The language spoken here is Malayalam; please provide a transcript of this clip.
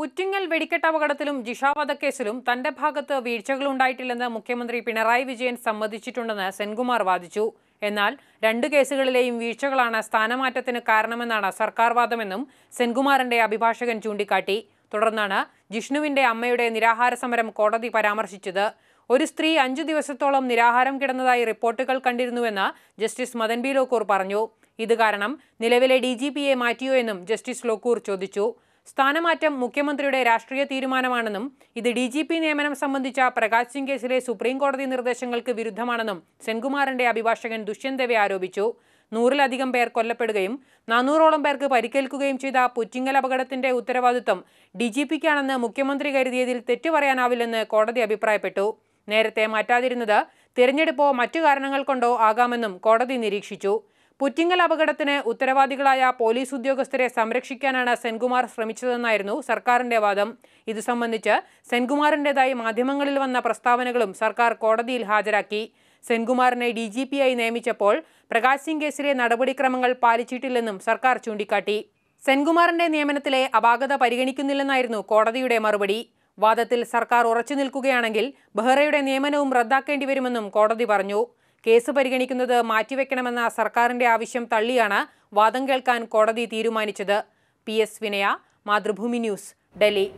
പുറ്റിങ്ങൽ വെടിക്കെട്ട് അപകടത്തിലും ജിഷ തന്റെ ഭാഗത്ത് വീഴ്ചകളുണ്ടായിട്ടില്ലെന്ന് മുഖ്യമന്ത്രി പിണറായി വിജയൻ സമ്മതിച്ചിട്ടുണ്ടെന്ന് സെൻകുമാർ വാദിച്ചു. എന്നാൽ രണ്ട് കേസുകളിലെയും വീഴ്ചകളാണ് സ്ഥാനമാറ്റത്തിന് കാരണമെന്നാണ് സർക്കാർ വാദമെന്നും സെൻകുമാറിന്റെ അഭിഭാഷകൻ ചൂണ്ടിക്കാട്ടി. തുടർന്നാണ് ജിഷ്ണുവിന്റെ അമ്മയുടെ നിരാഹാര സമരം കോടതി പരാമർശിച്ചത്. ഒരു സ്ത്രീ അഞ്ചു ദിവസത്തോളം നിരാഹാരം കിടന്നതായി റിപ്പോർട്ടുകൾ കണ്ടിരുന്നുവെന്ന് ജസ്റ്റിസ് മദൻ ബി ലോക്കൂർ പറഞ്ഞു. ഇത് കാരണം നിലവിലെ ഡി ജി പിയെ മാറ്റിയോ എന്നും ജസ്റ്റിസ് ലോക്കൂർ ചോദിച്ചു. സ്ഥാനമാറ്റം മുഖ്യമന്ത്രിയുടെ രാഷ്ട്രീയ തീരുമാനമാണെന്നും ഇത് ഡി ജി പി നിയമനം സംബന്ധിച്ച പ്രകാശ് സിംഗ് കേസിലെ സുപ്രീം കോടതി നിർദ്ദേശങ്ങൾക്ക് വിരുദ്ധമാണെന്നും സെൻകുമാറിന്റെ അഭിഭാഷകൻ ദുഷ്യന്ത് ആരോപിച്ചു. നൂറിലധികം പേർ കൊല്ലപ്പെടുകയും നാനൂറോളം പേർക്ക് പരിക്കേൽക്കുകയും ചെയ്ത പുറ്റിങ്ങൽ അപകടത്തിന്റെ ഉത്തരവാദിത്വം ഡി ജി പിക്കാണെന്ന് മുഖ്യമന്ത്രി കരുതിയതിൽ തെറ്റു പറയാനാവില്ലെന്ന് കോടതി അഭിപ്രായപ്പെട്ടു. നേരത്തെ മാറ്റാതിരുന്നത് തിരഞ്ഞെടുപ്പോ മറ്റു കാരണങ്ങൾ കൊണ്ടോ ആകാമെന്നും കോടതി നിരീക്ഷിച്ചു. പുറ്റിങ്ങൽ അപകടത്തിന് ഉത്തരവാദികളായ പോലീസ് ഉദ്യോഗസ്ഥരെ സംരക്ഷിക്കാനാണ് സെൻകുമാർ ശ്രമിച്ചതെന്നായിരുന്നു സർക്കാരിന്റെ വാദം. ഇത് സംബന്ധിച്ച് സെൻകുമാറിന്റേതായി മാധ്യമങ്ങളിൽ വന്ന പ്രസ്താവനകളും സർക്കാർ കോടതിയിൽ ഹാജരാക്കി. സെൻകുമാറിനെ ഡി ജി പിയായി നിയമിച്ചപ്പോൾ പ്രകാശ് സിംഗ് കേസിലെ നടപടിക്രമങ്ങൾ പാലിച്ചിട്ടില്ലെന്നും സർക്കാർ ചൂണ്ടിക്കാട്ടി. സെൻകുമാറിന്റെ നിയമനത്തിലെ അപാകത പരിഗണിക്കുന്നില്ലെന്നായിരുന്നു കോടതിയുടെ മറുപടി. വാദത്തിൽ സർക്കാർ ഉറച്ചു നിൽക്കുകയാണെങ്കിൽ ബെഹ്റയുടെ നിയമനവും റദ്ദാക്കേണ്ടി വരുമെന്നും കോടതി പറഞ്ഞു. കേസ് പരിഗണിക്കുന്നത് മാറ്റിവെക്കണമെന്ന സർക്കാരിന്റെ ആവശ്യം തള്ളിയാണ് വാദം കേൾക്കാൻ കോടതി തീരുമാനിച്ചത്. P. S. Vinaya Mathrubhumi news Delhi.